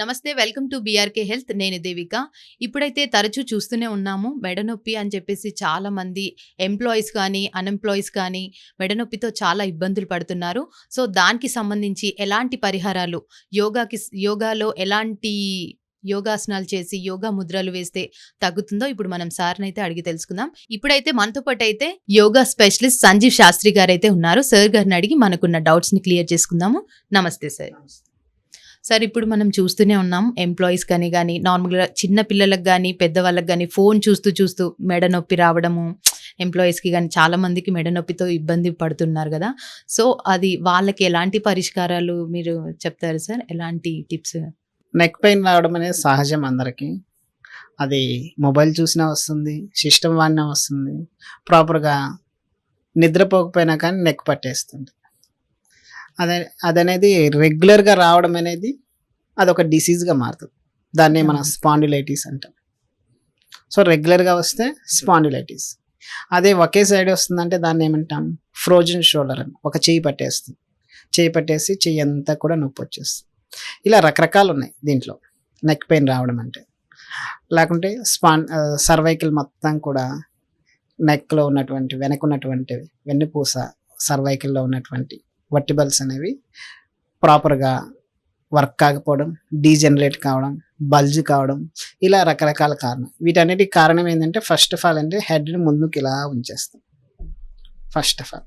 నమస్తే welcome to BRK health నేను దేవిక. ఇప్పుడైతే తరచూ చూస్తూనే ఉన్నాము. మెడ నొప్పి అని చెప్పేసి చాలా మంది ఎంప్లాయీస్ కానీ అన్ఎంప్లాయీస్ కానీ మెడ నొప్పితో చాలా ఇబ్బందులు పడుతున్నారు. సో దానికి సంబంధించి ఎలాంటి పరిహారాలు? యోగాకి యోగాలో ఎలాంటి యోగాసనాలు చేసి యోగా ముద్రలు వేస్తే తగ్గుతుందో ఇప్పుడు మనం సార్ని అయితే అడిగి తెలుసుకుందాం. ఇప్పుడైతే మనతో పాటు అయితే యోగా స్పెషలిస్ట్ సంజీవ్ శాస్త్రి గారు అయితే ఉన్నారు. సార్ గారిని అడిగి మనకున్న డౌట్స్ని క్లియర్ చేసుకుందాము. నమస్తే సార్. సార్ ఇప్పుడు మనం చూస్తూనే ఉన్నాం ఎంప్లాయీస్ కానీ కానీ నార్మల్గా చిన్న పిల్లలకు కానీ పెద్దవాళ్ళకి కానీ ఫోన్ చూస్తూ చూస్తూ మెడ నొప్పి రావడము ఎంప్లాయీస్కి కానీ చాలామందికి మెడ నొప్పితో ఇబ్బంది పడుతున్నారు కదా. సో అది వాళ్ళకి ఎలాంటి పరిష్కారాలు మీరు చెప్తారు సార్? ఎలాంటి టిప్స్? నెక్ పెయిన్ రావడం అనేది సహజం అందరికీ. అది మొబైల్ చూసినా వస్తుంది సిస్టమ్ వాడినా వస్తుంది. ప్రాపర్గా నిద్రపోకపోయినా కానీ నెక్ పట్టేస్తుంది. అదే అదనేది రెగ్యులర్గా రావడం అనేది అదొక డిసీజ్గా మారుతుంది. దాన్ని మనం స్పాండిలైటిస్ అంటాం. సో రెగ్యులర్గా వస్తే స్పాండిలైటిస్. అదే ఒకే సైడ్ వస్తుందంటే దాన్ని ఏమంటాం? ఫ్రోజన్ షోల్డర్ అని ఒక చెయ్యి పట్టేస్తుంది. చెయ్యి పట్టేసి చెయ్యి అంతా కూడా నొప్పి వచ్చేస్తుంది. ఇలా రకరకాలు ఉన్నాయి దీంట్లో నెక్ పెయిన్ రావడం అంటే. లేకుంటే స్పాన్ సర్వైకల్ మొత్తం కూడా నెక్లో ఉన్నటువంటి వెనక ఉన్నటువంటి వెన్నుపూస సర్వైకల్లో ఉన్నటువంటి వర్టిబల్స్ అనేవి ప్రాపర్గా వర్క్ కాకపోవడం డీజనరేట్ కావడం బల్జ్ కావడం ఇలా రకరకాల కారణం వీటన్నిటికి కారణం ఏంటంటే ఫస్ట్ ఆఫ్ ఆల్ అంటే హెడ్ని ముందుకు ఇలా ఉంచేస్తాం. First of all.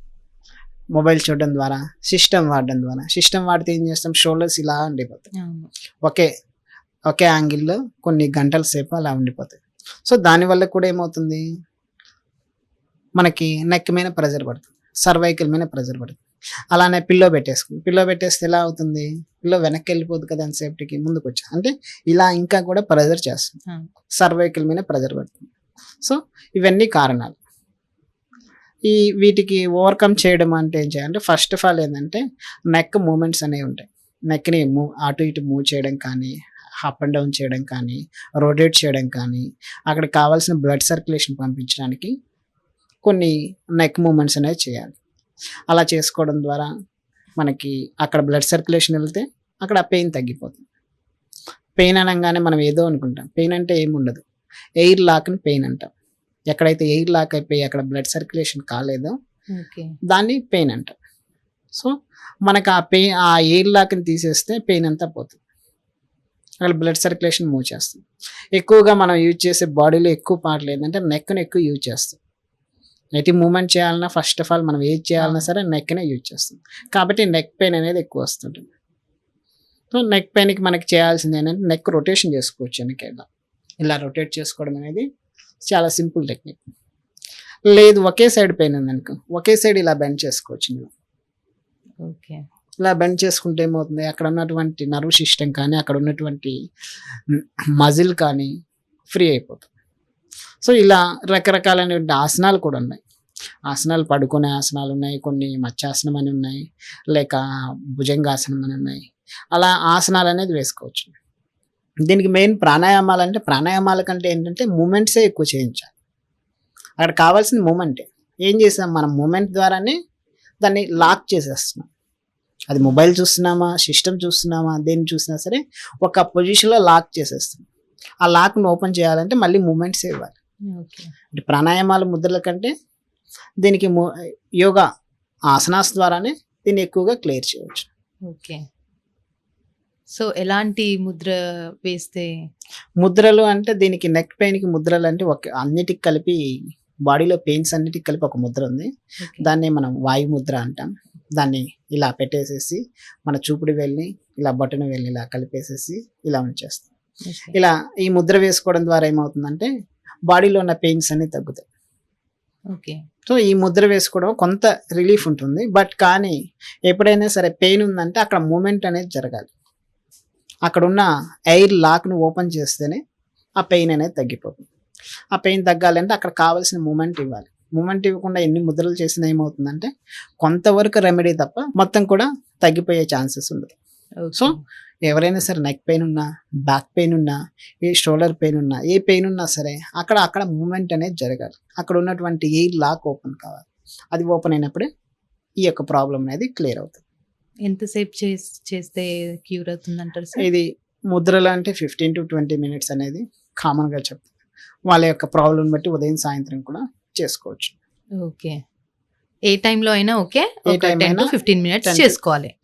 మొబైల్ చూడడం ద్వారా సిస్టమ్ వాడడం ద్వారా. సిస్టమ్ వాడితే ఏం చేస్తాం? షోల్డర్స్ ఇలా ఉండిపోతాయి. ఒకే ఒకే యాంగిల్లో కొన్ని గంటల సేపు అలా ఉండిపోతాయి. సో దానివల్ల కూడా ఏమవుతుంది? మనకి నెక్ మీద ప్రెజర్ పడుతుంది. సర్వైకల్ మీద ప్రెజర్ పడుతుంది. అలానే పిల్లో పెట్టేసుకుని పిల్లో పెట్టేస్తే ఎలా అవుతుంది? పిల్లో వెనక్కి వెళ్ళిపోదు కదా అని సేఫ్టీకి ముందుకు వచ్చా. అంటే ఇలా ఇంకా కూడా ప్రెజర్ చేస్తుంది. సర్వైకల్ మీద ప్రెజర్ పడుతుంది. సో ఇవన్నీ కారణాలు. ఈ వీటికి ఓవర్కమ్ చేయడం అంటే ఏం చేయాలంటే ఫస్ట్ ఆఫ్ ఆల్ ఏంటంటే నెక్ మూమెంట్స్ అనేవి ఉంటాయి. నెక్ని మూవ్ అటు ఇటు మూవ్ చేయడం కానీ అప్ అండ్ డౌన్ చేయడం కానీ రొటేట్ చేయడం కానీ అక్కడ కావాల్సిన బ్లడ్ సర్క్యులేషన్ పంపించడానికి కొన్ని నెక్ మూమెంట్స్ అనేవి చేయాలి. అలా చేసుకోవడం ద్వారా మనకి అక్కడ బ్లడ్ సర్క్యులేషన్ వెళ్తే అక్కడ పెయిన్ తగ్గిపోతుంది. పెయిన్ అనగానే మనం ఏదో అనుకుంటాం. పెయిన్ అంటే ఏముండదు ఎయిర్ లాక్ని పెయిన్ అంటాం. ఎక్కడైతే ఎయిర్ లాక్ అయిపోయి అక్కడ బ్లడ్ సర్క్యులేషన్ కాలేదో దాన్ని పెయిన్ అంటాం. సో మనకు ఆ పెయిన్ ఆ ఎయిర్ లాక్ని తీసేస్తే పెయిన్ అంతా పోతుంది. అక్కడ బ్లడ్ సర్క్యులేషన్ మూవ్ చేస్తుంది. ఎక్కువగా మనం యూజ్ చేసే బాడీలో ఎక్కువ పార్ట్లు ఏంటంటే నెక్ని ఎక్కువ యూజ్ చేస్తాం. ఎటు మూమెంట్ చేయాలన్నా ఫస్ట్ ఆఫ్ ఆల్ మనం ఏది చేయాలన్నా సరే నెక్నే యూజ్ చేస్తాం. కాబట్టి నెక్ పెయిన్ అనేది ఎక్కువ వస్తుంటుంది సో నెక్ పెయిన్కి మనకి చేయాల్సింది ఏంటంటే నెక్ రొటేషన్ చేసుకోవచ్చు వెనక ఇలా ఇలా రొటేట్ చేసుకోవడం అనేది చాలా సింపుల్ టెక్నిక్ లేదు ఒకే సైడ్ పెయిన్ ఉందనుకో ఒకే సైడ్ ఇలా బెండ్ చేసుకోవచ్చు నేను ఓకే. ఇలా బెండ్ చేసుకుంటే ఏమవుతుంది? అక్కడ ఉన్నటువంటి నర్వ్ సిస్టమ్ కానీ అక్కడ ఉన్నటువంటి మజిల్ కానీ ఫ్రీ అయిపోతుంది. సో ఇలా రకరకాలైనటువంటి ఆసనాలు కూడా ఉన్నాయి. ఆసనాలు పడుకునే ఆసనాలు ఉన్నాయి కొన్ని మత్స్యాసనం అని ఉన్నాయి లేక భుజంగాసనం అని ఉన్నాయి. అలా ఆసనాలు అనేది వేసుకోవచ్చు. దీనికి మెయిన్ ప్రాణాయామాలు అంటే ప్రాణాయామాల కంటే ఏంటంటే మూమెంట్సే ఎక్కువ చేయించాలి. అక్కడ కావాల్సిన మూమెంటే. ఏం చేసాం మనం మూమెంట్ ద్వారానే దాన్ని లాక్ చేసేస్తున్నాం. అది మొబైల్ చూస్తున్నామా సిస్టమ్ చూస్తున్నామా దేన్ని చూసినా సరే ఒక పొజిషన్లో లాక్ చేసేస్తాం ఆ లాక్ను ఓపెన్ చేయాలంటే మళ్ళీ మూమెంట్స్ ఇవ్వాలి. అంటే ప్రాణాయామాల ముద్రల కంటే దీనికి యోగా ఆసనాస్ ద్వారానే దీన్ని ఎక్కువగా క్లియర్ చేయవచ్చు. ఓకే. సో ఎలాంటి ముద్ర వేస్తే? ముద్రలు అంటే దీనికి నెక్ పెయిన్కి ముద్రలు అంటే ఒక అన్నిటికి కలిపి బాడీలో పెయిన్స్ అన్నిటికి కలిపి ఒక ముద్ర ఉంది. దాన్ని మనం వాయు ముద్ర అంటాం. దాన్ని ఇలా పెట్టేసేసి మన చూపుడు వెళ్ళి ఇలా బటన్ వెళ్ళి ఇలా కలిపేసేసి ఇలా ఉంచేస్తాం. ఇలా ఈ ముద్ర వేసుకోవడం ద్వారా ఏమవుతుందంటే బాడీలో ఉన్న పెయిన్స్ అన్ని తగ్గుతాయి. ఓకే. సో ఈ ముద్ర వేసుకోవడం కొంత రిలీఫ్ ఉంటుంది. బట్ కానీ ఎప్పుడైనా సరే పెయిన్ ఉందంటే అక్కడ మూమెంట్ అనేది జరగాలి. అక్కడ ఉన్న ఎయిర్ లాక్ను ఓపెన్ చేస్తేనే ఆ పెయిన్ అనేది తగ్గిపోతుంది. ఆ పెయిన్ తగ్గాలంటే అక్కడ కావాల్సిన మూమెంట్ ఇవ్వాలి. మూమెంట్ ఇవ్వకుండా ఎన్ని ముద్రలు చేసినా ఏమవుతుందంటే కొంతవరకు రెమెడీ తప్ప మొత్తం కూడా తగ్గిపోయే ఛాన్సెస్ ఉండదు. సో ఎవరైనా సరే నెక్ పెయిన్ ఉన్నా బ్యాక్ పెయిన్ ఉన్నా ఏ షోల్డర్ పెయిన్ ఉన్నా ఏ పెయిన్ ఉన్నా సరే అక్కడ అక్కడ మూమెంట్ అనేది జరగాలి. అక్కడ ఉన్నటువంటి ఏ లాక్ ఓపెన్ కావాలి. అది ఓపెన్ అయినప్పుడే ఈ యొక్క ప్రాబ్లం అనేది క్లియర్ అవుతుంది. ఎంతసేపు చేస్- చేస్తే క్యూర్ అవుతుంది అంటారు సార్? ఇది ముద్రలు అంటే ఫిఫ్టీన్ టు ట్వంటీ మినిట్స్ అనేది కామన్గా చెప్తుంది వాళ్ళ యొక్క ప్రాబ్లం బట్టి ఉదయం సాయంత్రం కూడా చేసుకోవచ్చు. ఓకే. ఏ టైంలో అయినా ఓకే? ఏ టు అయినా ఫిఫ్టీన్ మినిట్స్ 10 to- చేసుకోవాలి.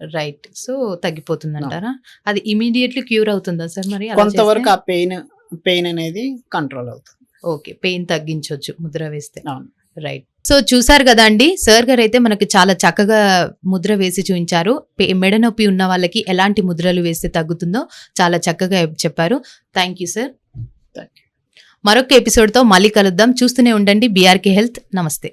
రైట్ సో తగ్గిపోతుంది అంటారా అది ఇమీడియట్లీ క్యూర్ అవుతుందా సార్ మరి? కొంతవరకు? ఆ పెయిన్ పెయిన్ అనేది కంట్రోల్ అవుతుంది. ఓకే. పెయిన్ తగ్గించవచ్చు ముద్ర వేస్తే. అవును. రైట్ సో చూసారు కదా అండి సార్ గారు అయితే మనకి చాలా చక్కగా ముద్ర వేసి చూపించారు మెడ నొప్పి ఉన్న వాళ్ళకి ఎలాంటి ముద్రలు వేస్తే తగ్గుతుందో చాలా చక్కగా చెప్పారు. థ్యాంక్ యూ సార్ మరొక ఎపిసోడ్తో మళ్ళీ కలుద్దాం. చూస్తూనే ఉండండి. బీఆర్కే హెల్త్ నమస్తే.